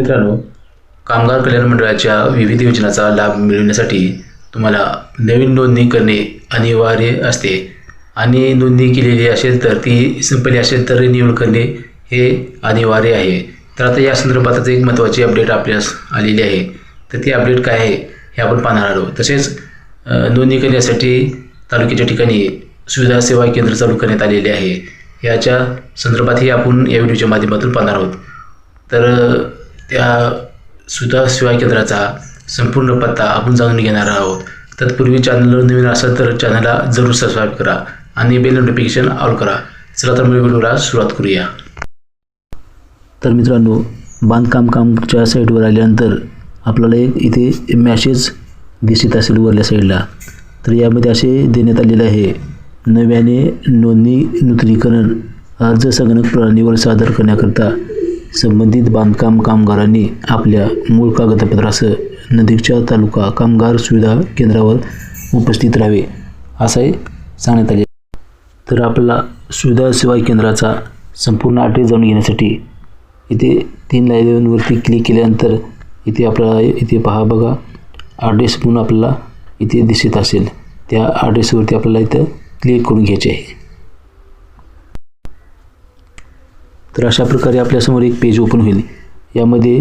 मित्रांनो कामगार कल्याण मंडळाच्या विविध योजनांचा लाभ मिळवण्यासाठी तुम्हाला नवीन नोंदणी करणे अनिवार्य असते. आणि नोंदणी केलेली असेल तर ती संपली असेल तर रिन्यूअल करणे हे अनिवार्य आहे. तर आता या संदर्भातच एक महत्त्वाची अपडेट आपल्यास आलेली आहे. तर ती अपडेट काय आहे हे आपण पाहणार आहोत. तसेच नोंदणी करण्यासाठी तालुक्याच्या ठिकाणी सुविधा सेवा केंद्र चालू करण्यात आलेले आहे. याच्या संदर्भातही आपण या व्हिडिओच्या माध्यमातून पाहणार आहोत. तर त्या सुधा सेवा केंद्राचा संपूर्ण पत्ता आपण जाणून घेणार आहोत. तत्पूर्वी चॅनलवर नवीन असेल तर चॅनलला जरूर सबस्क्राईब करा आणि बेल नोटिफिकेशन ऑल करा. चला तर मी व्हिडिओला सुरुवात करूया. तर मित्रांनो बांधकाम कामच्या साईटवर आल्यानंतर आपल्याला एक इथे मॅसेज दिसत असेल वरल्या साईडला तर यामध्ये असे देण्यात आलेले आहे नव्याने नोंदणी नूतनीकरण अर्ज संगणक प्रणालीवर सादर करण्याकरता संबंधित बांधकाम कामगारांनी आपल्या मूळ कागदपत्रासह नदीच्या तालुका कामगार सुविधा केंद्रावर उपस्थित राहावे असंही सांगण्यात आले. तर आपल्याला सुविधा सेवा केंद्राचा संपूर्ण ॲड्रेस जाणून घेण्यासाठी इथे तीन लाईनवरती क्लिक केल्यानंतर इथे आपल्याला इथे पहा बघा ॲड्रेस म्हणून आपल्याला इथे दिसत असेल. त्या ॲड्रेसवरती आपल्याला इथं क्लिक करून घ्यायचे आहे. तर अशा प्रकारे आपल्यासमोर एक पेज ओपन होईल. यामध्ये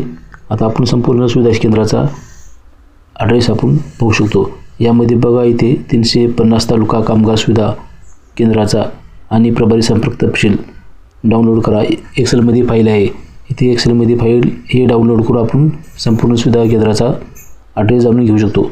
आता आपण संपूर्ण सुविधा केंद्राचा ॲड्रेस आपण पाहू शकतो. यामध्ये बघा इथे तीनशे पन्नास तालुका कामगार सुविधा केंद्राचा आणि प्रभारी संपर्क तपशील डाउनलोड करा. एक्सेलमध्ये फाईल आहे. इथे एक्सेलमध्ये फाईल हे डाउनलोड करून आपण संपूर्ण सुविधा केंद्राचा ॲड्रेस जाणून घेऊ शकतो.